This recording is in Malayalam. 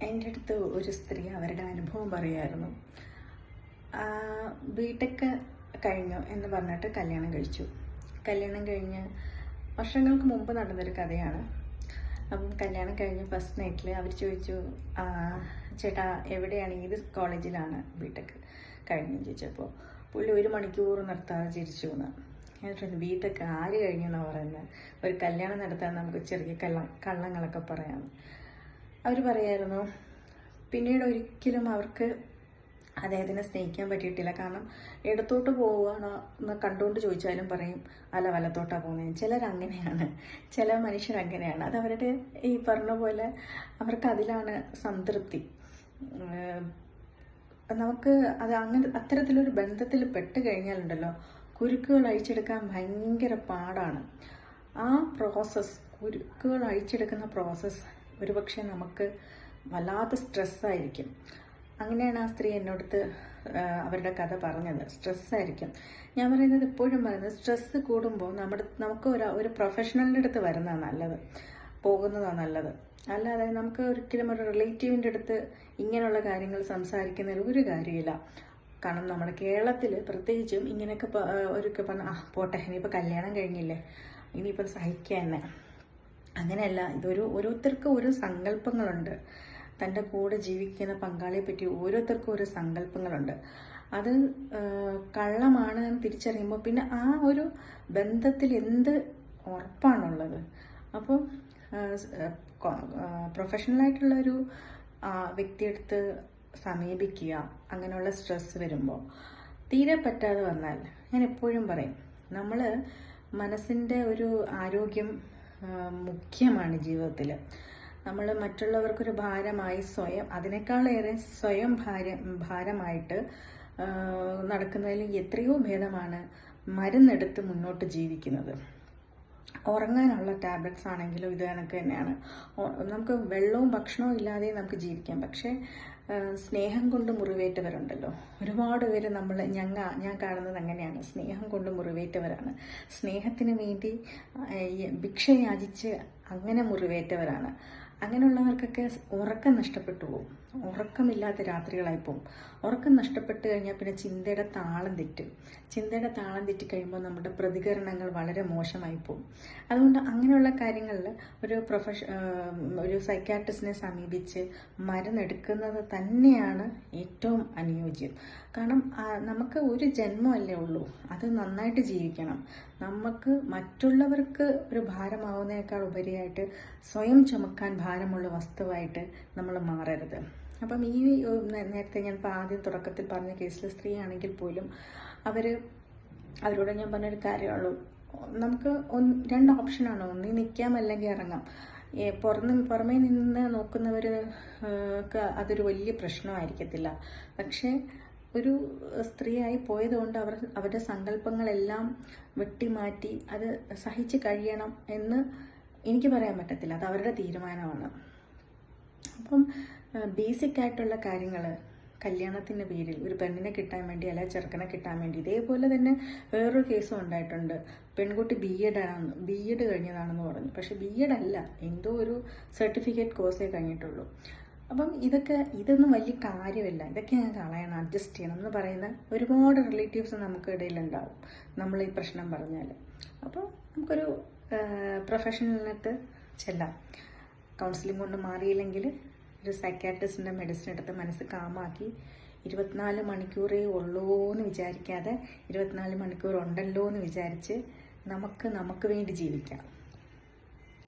എന്റെ അടുത്ത് ഒരു സ്ത്രീ അവരുടെ അനുഭവം പറയായിരുന്നു. ബിടെക് കഴിഞ്ഞു എന്ന് പറഞ്ഞിട്ട് കല്യാണം കഴിച്ചു. കല്യാണം കഴിഞ്ഞ് വർഷങ്ങൾക്ക് മുമ്പ് നടന്നൊരു കഥയാണ്. അപ്പം കല്യാണം കഴിഞ്ഞ് ഫസ്റ്റ് നൈറ്റിൽ അവർ ചോദിച്ചു "ആ, ചേട്ടാ എവിടെയാണ്? ഏത് കോളേജിലാണ് ബിടെക് കഴിഞ്ഞു? ചോദിച്ചപ്പോൾ പുള്ളി ഒരു മണിക്കൂർ നിർത്താതെ ചിരിച്ചു എന്ന്. എന്നിട്ട് ബിടെക് ആര് കഴിഞ്ഞു എന്നാണ് പറയുന്നത് ഒരു കല്യാണം നടത്താൻ നമുക്ക് ചെറിയ കള്ള കള്ളങ്ങളൊക്കെ പറയാം. അവർ പറയായിരുന്നു പിന്നീട് ഒരിക്കലും അവർക്ക് അദ്ദേഹത്തിനെ സ്നേഹിക്കാൻ പറ്റിയിട്ടില്ല. കാരണം ഇടത്തോട്ട് പോവുകയാണോ എന്ന് കണ്ടുകൊണ്ട് ചോദിച്ചാലും പറയും അല്ല വലത്തോട്ടാ പോകുന്നത് ചിലർ അങ്ങനെയാണ്. ചില മനുഷ്യർ അങ്ങനെയാണ്. അത് അവരുടെ ഈ പറഞ്ഞ പോലെ അവർക്ക് അതിലാണ് സംതൃപ്തി. നമുക്ക് അത് അങ്ങനെ അത്തരത്തിലൊരു ബന്ധത്തിൽ പെട്ട് കഴിഞ്ഞാലുണ്ടല്ലോ കുരുക്കുകൾ അഴിച്ചെടുക്കാൻ ഭയങ്കര പാടാണ്. ആ പ്രോസസ്സ് കുരുക്കുകൾ അഴിച്ചെടുക്കുന്ന പ്രോസസ്സ് ഒരുപക്ഷെ നമുക്ക് വല്ലാത്ത സ്ട്രെസ്സായിരിക്കും. അങ്ങനെയാണ് ആ സ്ത്രീ എന്നോടത്ത് അവരുടെ കഥ പറഞ്ഞത്. സ്ട്രെസ്സായിരിക്കും. ഞാൻ പറയുന്നത് എപ്പോഴും പറയുന്നത് സ്ട്രെസ്സ് കൂടുമ്പോൾ നമ്മുടെ നമുക്ക് ഒരു ഒരു പ്രൊഫഷണലിന്റെ അടുത്ത് വരുന്നതാണ് നല്ലത്. പോകുന്നതാണ് നല്ലത്. അല്ലാതെ നമുക്ക് ഒരിക്കലും ഒരു റിലേറ്റീവിന്റെ അടുത്ത് ഇങ്ങനെയുള്ള കാര്യങ്ങൾ സംസാരിക്കുന്നതിൽ ഒരു കാര്യമില്ല. കാരണം നമ്മുടെ കേരളത്തിൽ പ്രത്യേകിച്ചും ഇങ്ങനെയൊക്കെ ഒരുക്കെ പറഞ്ഞ ആ പോട്ടെ ഇനിയിപ്പോൾ കല്യാണം കഴിഞ്ഞില്ലേ? ഇനിയിപ്പോൾ സഹിക്കുക തന്നെ അങ്ങനെയല്ല ഇതൊരു ഓരോരുത്തർക്കും ഓരോ സങ്കല്പങ്ങളുണ്ട്. തന്റെ കൂടെ ജീവിക്കുന്ന പങ്കാളിയെ പറ്റി ഓരോരുത്തർക്കും ഓരോ സങ്കല്പങ്ങളുണ്ട്. അത് കള്ളമാണ് എന്ന് തിരിച്ചറിയുമ്പോൾ പിന്നെ ആ ഒരു ബന്ധത്തിൽ എന്ത് ഉറപ്പാണുള്ളത്? അപ്പോൾ പ്രൊഫഷണലായിട്ടുള്ള ഒരു വ്യക്തിയെടുത്ത് സമീപിക്കുക അങ്ങനെയുള്ള സ്ട്രെസ് വരുമ്പോൾ തീരെ പറ്റാതെ വന്നാൽ ഞാൻ എപ്പോഴും പറയും നമ്മൾ മനസ്സിന്റെ ഒരു ആരോഗ്യം മുഖ്യമാണ് ജീവിതത്തിൽ നമ്മൾ മറ്റുള്ളവർക്കൊരു ഭാരമായി സ്വയം അതിനേക്കാളേറെ സ്വയം ഭാര ഭാരമായിട്ട് നടക്കുന്നതിൽ എത്രയോ ഭേദമാണ് മരുന്നെടുത്ത് മുന്നോട്ട് ജീവിക്കുന്നത്. ഉറങ്ങാനുള്ള ടാബ്ലറ്റ്സ് ആണെങ്കിലും ഇത് കണക്ക് തന്നെയാണ്. നമുക്ക് വെള്ളവും ഭക്ഷണവും ഇല്ലാതെ നമുക്ക് ജീവിക്കാം. പക്ഷേ സ്നേഹം കൊണ്ട് മുറിവേറ്റവരുണ്ടല്ലോ. ഒരുപാട് പേര് നമ്മൾ ഞങ്ങ ഞാൻ കാണുന്നത് അങ്ങനെയാണ്. സ്നേഹം കൊണ്ട് മുറിവേറ്റവരാണ്. സ്നേഹത്തിന് വേണ്ടി ഭിക്ഷയാചിച്ച് ഭിക്ഷ യാചിച്ച് അങ്ങനെ മുറിവേറ്റവരാണ്. അങ്ങനെയുള്ളവർക്കൊക്കെ ഉറക്കം നഷ്ടപ്പെട്ടു പോകും. ഉറക്കമില്ലാത്ത രാത്രികളായി പോകും ഉറക്കം നഷ്ടപ്പെട്ട് കഴിഞ്ഞാൽ പിന്നെ ചിന്തയുടെ താളം തെറ്റും. ചിന്തയുടെ താളം തെറ്റി കഴിയുമ്പോൾ നമ്മുടെ പ്രതികരണങ്ങൾ വളരെ മോശമായി പോകും അതുകൊണ്ട് അങ്ങനെയുള്ള കാര്യങ്ങളിൽ ഒരു പ്രൊഫഷ ഒരു സൈക്കാട്രിസ്റ്റിനെ സമീപിച്ച് മരുന്നെടുക്കുന്നത് തന്നെയാണ് ഏറ്റവും അനുയോജ്യം. കാരണം നമുക്ക് ഒരു ജന്മമല്ലേ ഉള്ളൂ. അത് നന്നായിട്ട് ജീവിക്കണം. നമുക്ക് മറ്റുള്ളവർക്ക് ഒരു ഭാരമാവുന്നതിനേക്കാൾ ഉപരിയായിട്ട് സ്വയം ചുമക്കാൻ ഭാരമുള്ള വസ്തുവായിട്ട് നമ്മൾ മാറരുത്. അപ്പം ഈ നേരത്തെ ഞാൻ ആദ്യം തുടക്കത്തിൽ പറഞ്ഞ കേസിൽ സ്ത്രീ ആണെങ്കിൽ പോലും അവർ അവരോട് ഞാൻ പറഞ്ഞൊരു കാര്യമുള്ളൂ. നമുക്ക് ഒന്ന് രണ്ട് ഓപ്ഷനാണ്. ഒന്നി നിൽക്കാം അല്ലെങ്കിൽ ഇറങ്ങാം. പുറന്ന് പുറമേ നിന്ന് നോക്കുന്നവർ അതൊരു വലിയ പ്രശ്നമായിരിക്കത്തില്ല. പക്ഷേ ഒരു സ്ത്രീയായി പോയതുകൊണ്ട് അവർ അവരുടെ സങ്കല്പങ്ങളെല്ലാം വെട്ടിമാറ്റി അത് സഹിച്ച് കഴിയണം എന്ന് എനിക്ക് പറയാൻ പറ്റത്തില്ല. അത് അവരുടെ തീരുമാനമാണ്. അപ്പം ബേസിക് ആയിട്ടുള്ള കാര്യങ്ങൾ കല്യാണത്തിന്റെ പേരിൽ ഒരു പെണ്ണിനെ കിട്ടാൻ വേണ്ടി അല്ലെ ചെറുക്കനെ കിട്ടാൻ വേണ്ടി ഇതേപോലെ തന്നെ വേറൊരു കേസും ഉണ്ടായിട്ടുണ്ട്. പെൺകുട്ടി ബി എഡ് ആണ്. ബി എഡ് കഴിഞ്ഞതാണെന്ന് പറഞ്ഞു. പക്ഷെ ബി എഡ് അല്ല. എന്തോ ഒരു സർട്ടിഫിക്കറ്റ് കോഴ്സേ കഴിഞ്ഞിട്ടുള്ളൂ. അപ്പം ഇതൊക്കെ ഇതൊന്നും വലിയ കാര്യമില്ല. ഇതൊക്കെ ഞാൻ കളയണം അഡ്ജസ്റ്റ് ചെയ്യണം എന്ന് പറയുന്ന ഒരുപാട് റിലേറ്റീവ്സ് നമുക്ക് ഇടയിലുണ്ടാവും. നമ്മൾ ഈ പ്രശ്നം പറഞ്ഞാൽ അപ്പോൾ നമുക്കൊരു പ്രൊഫഷണലിനകത്ത് ചെല്ലാം. കൗൺസിലിംഗ് കൊണ്ട് മാറിയില്ലെങ്കിൽ ഒരു സൈക്കാട്രിസ്റ്റിന്റെ മെഡിസിൻ എടുത്ത് മനസ്സ് കാമാക്കി ഇരുപത്തിനാല് മണിക്കൂറേ ഉള്ളൂ എന്ന് വിചാരിക്കാതെ ഇരുപത്തിനാല് മണിക്കൂർ ഉണ്ടല്ലോ എന്ന് വിചാരിച്ച് നമുക്ക് നമുക്ക് വേണ്ടി ജീവിക്കാം.